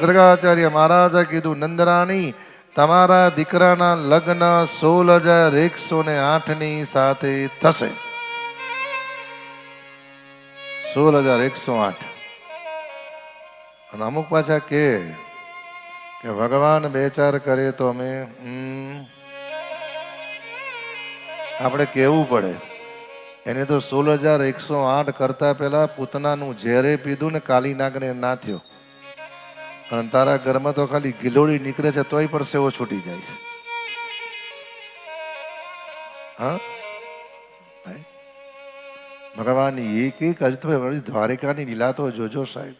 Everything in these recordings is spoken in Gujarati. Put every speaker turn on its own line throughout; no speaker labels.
ગર્ગાચાર્ય મહારાજે કીધું, નંદરાણી, તમારા દીકરાના લગ્ન સોળ હજાર એકસો ને આઠની સાથે થશે. સોળ હજાર એકસો આઠ. અને અમુક પાછા કે ભગવાન બેચાર કરે તો અમે આપણે કેવું પડે? એને તો સોળ હજાર એકસો આઠ કરતા પહેલા પૂતનાનું ઝેરે પીધું ને કાલી નાગને ના થયો. અને તારા ઘરમાં તો ખાલી ગિલોડી નીકળે છે, તોય પરસેવો છૂટી જાય છે. હા? ભાઈ ભગવાન એક એક તો દ્વારિકાની લીલા તો જોજો સાહેબ.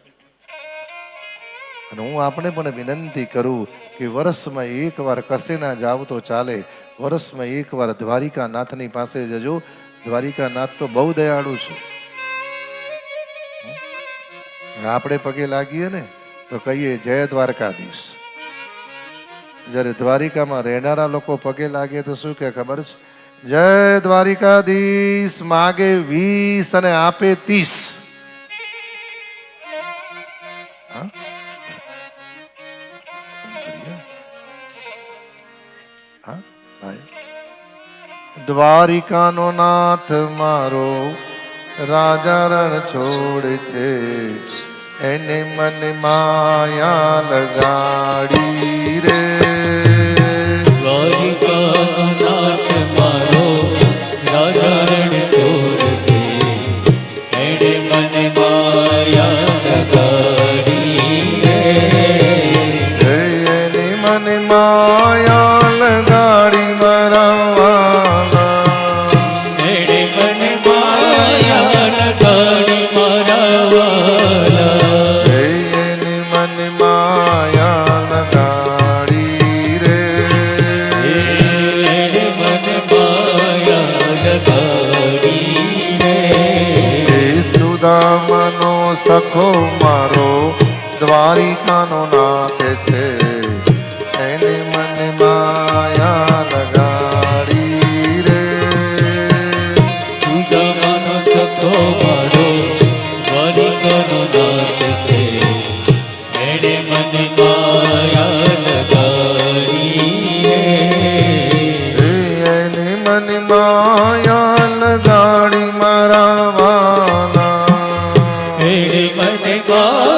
અને હું આપણે પણ વિનંતી કરું કે વર્ષમાં એક વાર કશે ના જાવ તો ચાલે વર્ષમાં એક વાર દ્વારિકા નાથની પાસે જજો. દ્વારિકા નાથ તો બહુ દયાળુ છે. આપણે પગે લાગીએ ને તો કહીએ જય દ્વારકાધીશ. જ્યારે દ્વારિકામાં રહેનારા લોકો પગે લાગે તો શું કે ખબર છે? જય દ્વારિકાધીશ, માગે વીસ અને આપે ત્રીસ. ભાઈ. દ્વારિકાનો નાથ મારો રાજા રણ છોડ છે. એને મન માયા લગાડી રે. સુદામનો સખો મારો દ્વારિકાનો નાથ છે.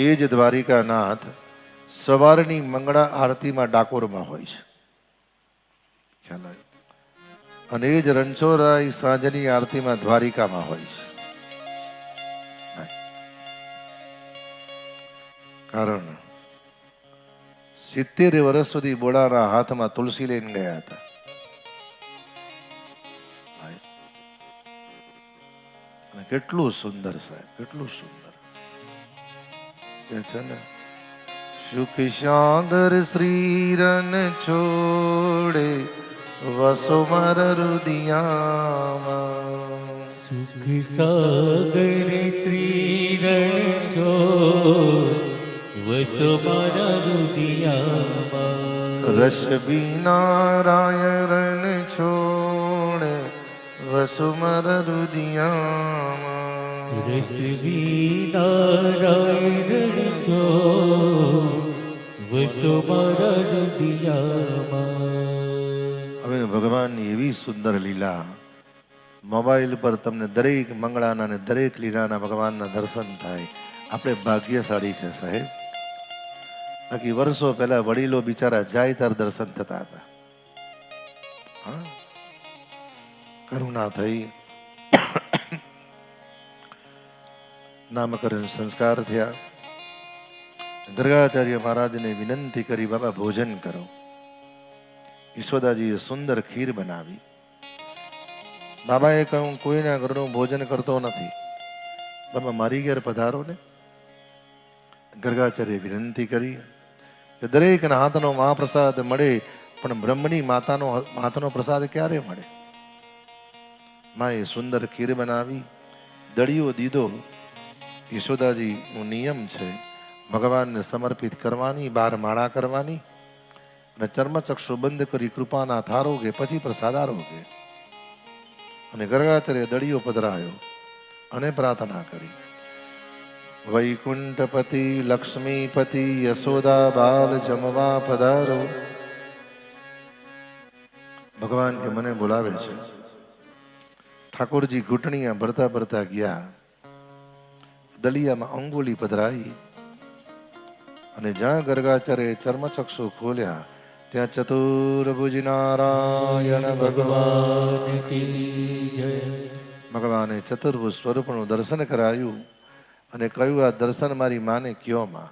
એ જ દ્વારિકાનાથ સવારની મંગળા આરતીમાં ડાકોરમાં હોય છે? અને એ જ રણછોડરાય સાંજની આરતીમાં દ્વારિકામાં હોય છે. કારણ સિત્તેર વર્ષ સુધી બોડાના હાથમાં તુલસી લઈને ગયા હતા. કેટલું સુંદર સાહેબ, કેટલું સુંદર. સુખ શાંદર શ્રીરન છોડે વસો મર રુદિયામાં
સુખ સાગર શ્રી રણ છો વસો મર રુદિયામાં
રસ બીનારાય રણ છોડે વસુમર રુદિયામાં હવે ભગવાનની એવી સુંદર લીલા મોબાઈલ પર તમને દરેક મંગળાના અને દરેક લીલાના ભગવાનના દર્શન થાય આપણે ભાગ્યશાળી છે સાહેબ બાકી વર્ષો પહેલા વડીલો બિચારા જાય તાર દર્શન થતા હતા હા? કરુણા થઈ નામકરણ સંસ્કાર થયા. ગર્ગાચાર્ય મહારાજને વિનંતી કરી, બાબા, ભોજન કરો. યશોદાજીએ સુંદર ખીર બનાવી. બાબાએ કહ્યું, કોઈના ઘરનું ભોજન કરતો નથી. બાબા, મારી ઘેર પધારો ને. ગર્ગાચાર્ય વિનંતી કરી કે, દરેકના હાથનો મહાપ્રસાદ મળે, પણ બ્રહ્મની માતાનો હાથનો પ્રસાદ ક્યારે મળે? માએ સુંદર ખીર બનાવી, દળિયો દીધો. યશોદાજીનો નિયમ છે, ભગવાનને સમર્પિત કરવાની, બાર માળા કરવાની અને ચર્મચક્ષુ બંધ કરી કૃપાના થારોગે પછી પ્રસાદ આરોગે અને ગર્ગાચાર્ય દળીઓ પધરાયો અને પ્રાર્થના કરી. વૈકુંઠપતિ, લક્ષ્મીપતિ, યશોદા બાલ જમવા પધારો. ભગવાન કે મને બોલાવે છે. ઠાકોરજી ઘૂંટણીયા ભરતા ભરતા ગયા. દલિયામાં અંગુલી પધરાઈ અને જ્યાં ગર્ગાચાર્ય ચર્મચક્ષુ ખોલ્યા, ત્યાં ચતુર્ભુજ નારાયણ ભગવાન ભગવાન ચતુર્ભુજ સ્વરૂપનું દર્શન કરાયું અને કહ્યું, આ દર્શન મારી માને કયો માં